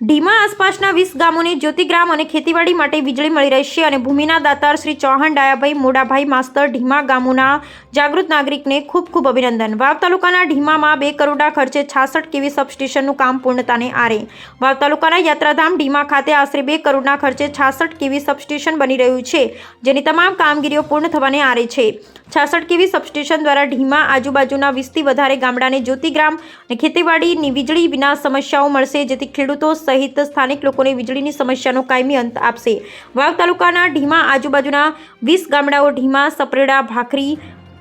ઢીમા આસપાસના વીસ ગામોને જ્યોતિગ્રામ અને ખેતીવાડી માટે વીજળી મળી રહેશે અને ભૂમિના દાતાર શ્રી ચૌહાણ ડાયાભાઈ મોડાભાઈ માસ્તર ઢીમા ગામોના જાગૃત નાગરિકને ખૂબ ખૂબ અભિનંદન. વાવ તાલુકાના ઢીમામાં બે કરોડના ખર્ચે છાસઠ કેવી સબસ્ટેશનનું કામ પૂર્ણતાને આરે. વાવ તાલુકાના યાત્રાધામ ઢીમા ખાતે આશરે બે કરોડના ખર્ચે છાસઠ કેવી સબસ્ટેશન બની રહ્યું છે, જેની તમામ કામગીરીઓ પૂર્ણ થવાને આરે છે. છાસઠ કેવી સબસ્ટેશન દ્વારા ઢીમા આજુબાજુના વીસથી વધારે ગામડાને જ્યોતિગ્રામ અને ખેતીવાડીની વીજળી વિના સમસ્યાઓ મળશે, જેથી ખેડૂતો સહિત સ્થાનિક લોકોને વીજળીની સમસ્યાનો કાયમી અંત આપશે. વાવ તાલુકાના ઢીમા આજુબાજુના વીસ ગામડાઓ ઢીમા, સપરેડા, ભાખરી,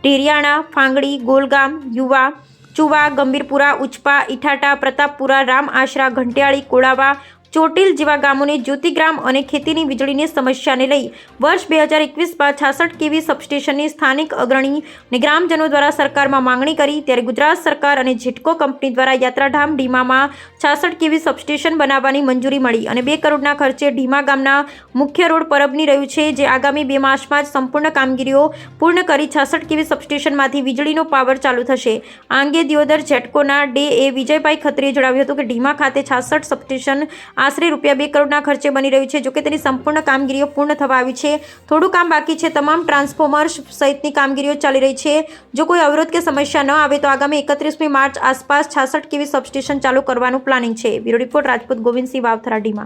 ઢેરિયાણા, ફાંગડી, ગોલગામ, યુવા, ચુવા, ગંભીરપુરા, ઉચપા, ઇઠાટા, પ્રતાપપુરા, રામ આશરા, ઘંટિયાળી, કોળાવા ચોટીલ જેવા ગામોને જ્યોતિગ્રામ અને ખેતીની વીજળીની સમસ્યાને લઈ વર્ષ બે હજાર એકવીસમાં છાસઠ કેવી સબસ્ટેશનની સ્થાનિક અગ્રણી અને ગ્રામજનો દ્વારા સરકારમાં માંગણી કરી, ત્યારે ગુજરાત સરકાર અને જેટકો કંપની દ્વારા યાત્રાધામ ઢીમામાં છાસઠ કેવી સબસ્ટેશન બનાવવાની મંજૂરી મળી અને બે કરોડના ખર્ચે ઢીમા ગામના મુખ્ય રોડ પરબની રહ્યું છે, જે આગામી બે માસમાં જ સંપૂર્ણ કામગીરીઓ પૂર્ણ કરી છાસઠ કેવી સબસ્ટેશનમાંથી વીજળીનો પાવર ચાલુ થશે. આ અંગે દિયોદર જેટકોના ડે એ વિજયભાઈ ખત્રીએ જણાવ્યું હતું કે ઢીમા ખાતે છાસઠ સબસ્ટેશન આશરે રૂપિયા બે કરોડના ખર્ચે બની રહ્યું છે. જોકે તેની સંપૂર્ણ કામગીરીઓ પૂર્ણ થવા આવી છે. થોડું કામ બાકી છે. તમામ ટ્રાન્સફોર્મર્સ સહિતની કામગીરીઓ ચાલી રહી છે. જો કોઈ અવરોધ કે સમસ્યા ન આવે તો આગામી એકત્રીસમી માર્ચ આસપાસ છાસઠ કેવી સબસ્ટેશન ચાલુ કરવાનું પ્લાનિંગ છે. Bureau report Rajput Govindsinh Vavthara Dhima